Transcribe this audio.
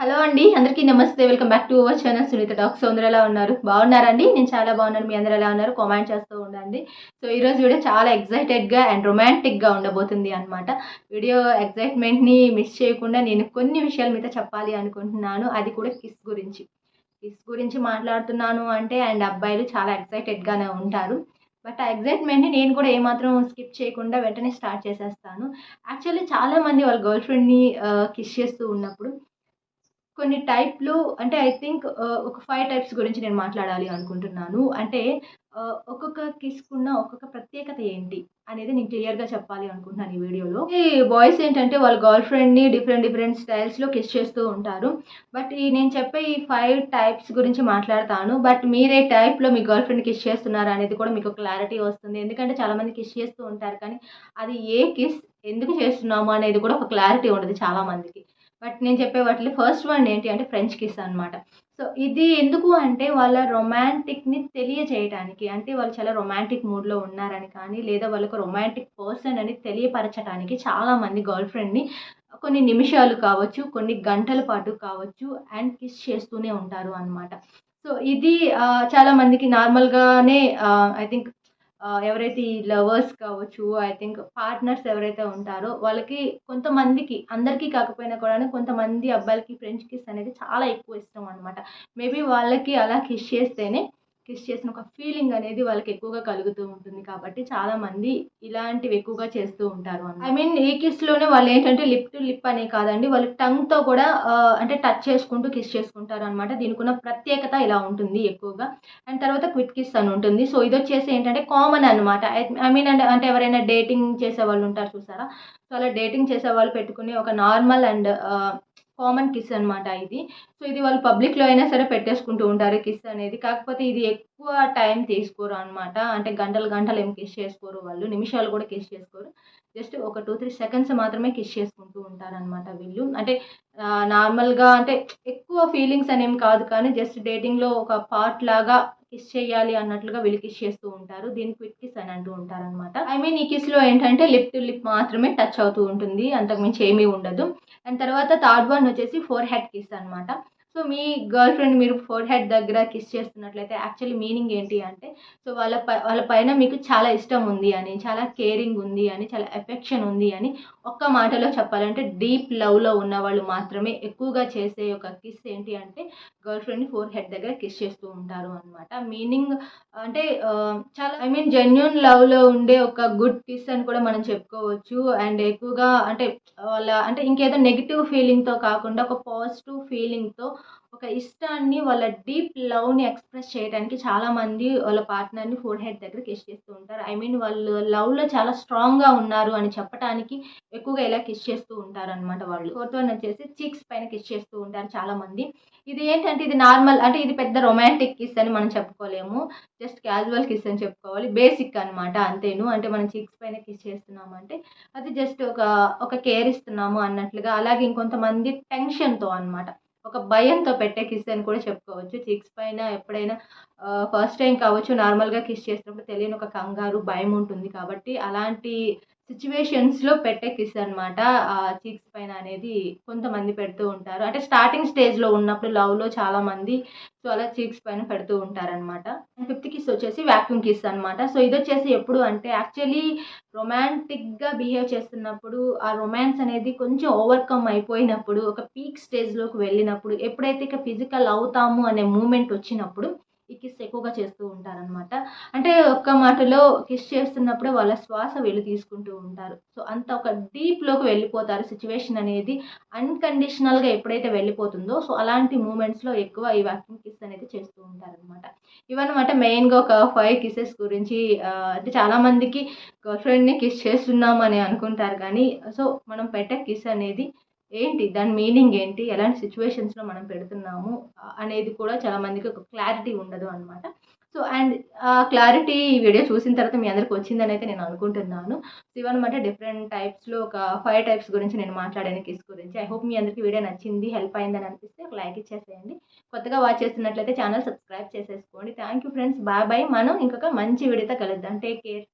Hello అండి అందరికీ నమస్తే. Welcome back to our channel Sunitha talks అందరూ ఎలా ఉన్నారు బాగున్నారండి నేను చాలా బాగున్నాను. మీ అందరూ ఎలా ఉన్నారు? కామెంట్ చేస్తూ ఉండండి. సో ఈరోజు వీడియో చాలా ఎక్సైటెడ్గా అండ్ రొమాంటిక్గా ఉండబోతుంది అనమాట వీడియో ఎక్సైట్మెంట్ని మిస్ చేయకుండా నేను కొన్ని విషయాలు మీతో చెప్పాలి అనుకుంటున్నాను. అది కూడా కిస్ గురించి. కిస్ గురించి మాట్లాడుతున్నాను అంటే అండ్ అబ్బాయిలు చాలా ఎక్సైటెడ్గానే ఉంటారు. బట్ ఆ ఎగ్జైట్మెంట్ని నేను కూడా ఏమాత్రం స్కిప్ చేయకుండా వెంటనే స్టార్ట్ చేసేస్తాను. యాక్చువల్లీ చాలామంది వాళ్ళ గర్ల్ ఫ్రెండ్ని కిస్ చేస్తూ ఉన్నప్పుడు కొన్ని టైప్లు అంటే ఐ థింక్ uh, ఒక ఫైవ్ టైప్స్ గురించి నేను మాట్లాడాలి అనుకుంటున్నాను. అంటే uh, ఒక్కొక్క కిస్కున్న ఒక్కొక్క ప్రత్యేకత ఏంటి అనేది నేను క్లియర్గా చెప్పాలి అనుకుంటున్నాను ఈ వీడియోలో. ఈ బాయ్స్ ఏంటంటే వాళ్ళ గర్ల్ ఫ్రెండ్ని డిఫరెంట్ డిఫరెంట్ స్టైల్స్లో కిస్ చేస్తూ ఉంటారు. బట్ ఈ నేను చెప్పే ఈ ఫైవ్ టైప్స్ గురించి మాట్లాడతాను. బట్ మీరే టైప్లో మీ గర్ల్ ఫ్రెండ్ కిస్ చేస్తున్నారు అనేది కూడా మీకు క్లారిటీ వస్తుంది. ఎందుకంటే చాలామంది కిస్ చేస్తూ ఉంటారు. కానీ అది ఏ కిస్ ఎందుకు చేస్తున్నాము అనేది కూడా ఒక క్లారిటీ ఉండదు చాలామందికి బట్ నేను చెప్పే వాటిలో ఫస్ట్ వన్ ఏంటి అంటే ఫ్రెంచ్ కిస్ అనమాట సో ఇది ఎందుకు అంటే వాళ్ళ రొమాంటిక్ని తెలియజేయటానికి అంటే వాళ్ళు చాలా రొమాంటిక్ మూడ్లో ఉన్నారని కానీ లేదా వాళ్ళకు రొమాంటిక్ పర్సన్ అని తెలియపరచడానికి చాలామంది గర్ల్ ఫ్రెండ్ని కొన్ని నిమిషాలు కావచ్చు కొన్ని గంటల పాటు కావచ్చు అండ్ కిస్ చేస్తూనే ఉంటారు అనమాట సో ఇది చాలామందికి చాలా మందికి నార్మల్గానే ఐ థింక్ ఎవరైతే ఈ లవర్స్ కావచ్చు ఐ థింక్ పార్ట్నర్స్ ఎవరైతే ఉంటారో వాళ్ళకి కొంతమందికి అందరికీ కాకపోయినా కూడా కొంతమంది అబ్బాయిలకి ఫ్రెంచ్ కిస్ అనేది చాలా ఎక్కువ ఇష్టం అనమాట మేబీ వాళ్ళకి అలా కిస్ చేస్తేనే కిస్ చేసిన ఒక ఫీలింగ్ అనేది వాళ్ళకి ఎక్కువగా కలుగుతూ ఉంటుంది కాబట్టి చాలా మంది ఇలాంటివి ఎక్కువగా చేస్తూ ఉంటారు ఐ మీన్ ఈ కిస్లోనే వాళ్ళు ఏంటంటే లిప్ టు లిప్ అనే కాదండి వాళ్ళు టంగ్తో కూడా అంటే టచ్ చేసుకుంటూ కిస్ చేసుకుంటారు అనమాట దీనికి ఉన్న ప్రత్యేకత ఇలా ఉంటుంది ఎక్కువగా. అండ్ తర్వాత క్విట్ కిస్ అని ఉంటుంది. సో ఇది వచ్చేసి ఏంటంటే కామన్ అనమాట ఐ మీన్ అంటే అంటే ఎవరైనా డేటింగ్ చేసే వాళ్ళు ఉంటారు చూసారా? సో అలా డేటింగ్ చేసే వాళ్ళు పెట్టుకునే ఒక నార్మల్ అండ్ కామన్ కిస్ అనమాట ఇది. సో ఇది వాళ్ళు పబ్లిక్లో అయినా సరే పెట్టేసుకుంటూ ఉంటారు కిస్ అనేది. కాకపోతే ఇది ఎక్కువ టైం తీసుకోరు అనమాట అంటే గంటలు గంటలు ఏం కిస్ చేసుకోరు వాళ్ళు. నిమిషాలు కూడా కిస్ చేసుకోరు. జస్ట్ ఒక టూ త్రీ సెకండ్స్ మాత్రమే కిస్ చేసుకుంటూ ఉంటారనమాట వీళ్ళు. అంటే నార్మల్గా అంటే ఎక్కువ ఫీలింగ్స్ అనేం కాదు కానీ జస్ట్ డేటింగ్లో ఒక పార్ట్ లాగా కిస్ చేయాలి అన్నట్లుగా వీళ్ళు కిస్ చేస్తూ ఉంటారు. దీన్ని క్విక్ కిస్ అని అంటూ ఉంటారు అనమాట ఐ మీన్ ఈ కిస్లో ఏంటంటే లిప్ టు లిప్ మాత్రమే టచ్ అవుతూ ఉంటుంది. అంతకుమించి ఏమీ ఉండదు. అండ్ తర్వాత థర్డ్ వన్ వచ్చేసి ఫోర్ హెడ్ కిస్ అనమాట సో మీ గర్ల్ ఫ్రెండ్ మీరు ఫోర్ హెడ్ దగ్గర కిస్ చేస్తున్నట్లయితే యాక్చువల్లీ మీనింగ్ ఏంటి అంటే సో వాళ్ళ పై వాళ్ళ పైన మీకు చాలా ఇష్టం ఉంది అని చాలా కేరింగ్ ఉంది అని చాలా ఎఫెక్షన్ ఉంది అని ఒక్క మాటలో చెప్పాలంటే డీప్ లవ్లో ఉన్న వాళ్ళు మాత్రమే ఎక్కువగా చేసే ఒక కిస్ ఏంటి అంటే గర్ల్ ఫ్రెండ్ ఫోర్ హెడ్ దగ్గర కిస్ చేస్తూ ఉంటారు అనమాట మీనింగ్ అంటే చాలా ఐ మీన్ జెన్యున్ లవ్లో ఉండే ఒక గుడ్ కిస్ అని కూడా మనం చెప్పుకోవచ్చు. అండ్ ఎక్కువగా అంటే వాళ్ళ అంటే ఇంకేదో నెగిటివ్ ఫీలింగ్తో కాకుండా ఒక పాజిటివ్ ఫీలింగ్తో ఒక ఇష్టాన్ని వాళ్ళ డీప్ లవ్ని ఎక్స్ప్రెస్ చేయడానికి చాలామంది వాళ్ళ పార్ట్నర్ని ఫోర్ హెడ్ దగ్గర కిష్ చేస్తూ ఉంటారు. ఐ మీన్ వాళ్ళు లవ్లో చాలా స్ట్రాంగ్గా ఉన్నారు అని చెప్పడానికి ఎక్కువగా ఇలా కిష్ చేస్తూ ఉంటారు అనమాట వాళ్ళు. ఫోర్త్ వన్ వచ్చేసి చిక్స్ పైన కిష్ చేస్తూ ఉంటారు చాలామంది ఇది ఏంటంటే ఇది నార్మల్ అంటే ఇది పెద్ద రొమాంటిక్ కిస్ అని మనం చెప్పుకోలేము. జస్ట్ క్యాజువల్ కిస్ అని చెప్పుకోవాలి. బేసిక్ అనమాట అంతేను. అంటే మనం చిక్స్ పైన కిస్ చేస్తున్నాము అంటే అది జస్ట్ ఒక ఒక కేర్ ఇస్తున్నాము అన్నట్లుగా. అలాగే ఇంకొంతమంది టెన్షన్తో అన్నమాట. ఒక భయంతో పెట్టే కిస్ అని కూడా చెప్పుకోవచ్చు. చిక్స్ పైన ఎప్పుడైనా ఫస్ట్ టైం కావచ్చు నార్మల్గా కిస్ చేసినప్పుడు తెలియని ఒక కంగారు భయం ఉంటుంది కాబట్టి అలాంటి సిచ్యువేషన్స్లో పెట్టే కిస్ అనమాట ఆ చీక్స్ పైన అనేది కొంతమంది పెడుతూ ఉంటారు. అంటే స్టార్టింగ్ స్టేజ్లో ఉన్నప్పుడు లవ్లో చాలామంది సో అలా చీక్స్ పైన పెడుతూ ఉంటారనమాట ఫిఫ్త్ కిస్ వచ్చేసి వ్యాక్యూమ్ కిస్ అనమాట సో ఇది వచ్చేసి ఎప్పుడు అంటే యాక్చువల్లీ రొమాంటిక్గా బిహేవ్ చేస్తున్నప్పుడు ఆ రొమాన్స్ అనేది కొంచెం ఓవర్కమ్ అయిపోయినప్పుడు ఒక పీక్ స్టేజ్లోకి వెళ్ళినప్పుడు ఎప్పుడైతే ఇక ఫిజికల్ అవుతాము అనే మూమెంట్ వచ్చినప్పుడు కిస్ ఎక్కువగా చేస్తూ ఉంటారనమాట అంటే ఒక్క మాటలో కిస్ చేస్తున్నప్పుడే వాళ్ళ శ్వాస వెళ్ళి తీసుకుంటూ ఉంటారు. సో అంత ఒక డీప్లోకి వెళ్ళిపోతారు సిచ్యువేషన్ అనేది. అన్కండిషనల్గా ఎప్పుడైతే వెళ్ళిపోతుందో సో అలాంటి మూమెంట్స్లో ఎక్కువ ఈ వ్యాక్యూమ్ కిస్ అనేది చేస్తూ ఉంటారనమాట ఇవన్నమాట మెయిన్గా ఒక ఫైవ్ కిసెస్ గురించి అంటే చాలామందికి గర్ల్ ఫ్రెండ్ని కిస్ చేస్తున్నాం అని అనుకుంటారు కానీ సో మనం పెట్టే కిస్ అనేది ఏంటి? దాని మీనింగ్ ఏంటి? ఎలాంటి సిచ్యువేషన్స్లో మనం పెడుతున్నాము? అనేది కూడా చాలా మందికి ఒక క్లారిటీ ఉండదు అనమాట సో అండ్ ఆ క్లారిటీ ఈ వీడియో చూసిన తర్వాత మీ అందరికి వచ్చిందని అయితే నేను అనుకుంటున్నాను. సో ఇవన్నమాట డిఫరెంట్ టైప్స్లో ఒక ఫైవ్ టైప్స్ గురించి నేను మాట్లాడాను కిస్ గురించి. ఐ హోప్ మీ అందరికీ వీడియో నచ్చింది హెల్ప్ అయిందని అనిపిస్తే ఒక లైక్ ఇచ్చేసేయండి. కొత్తగా వాచ్ చేస్తున్నట్లయితే ఛానల్ సబ్స్క్రైబ్ చేసేసుకోండి. Thank you friends bye bye మనం ఇంకొక మంచి వీడియోతో కలుద్దాం. Take care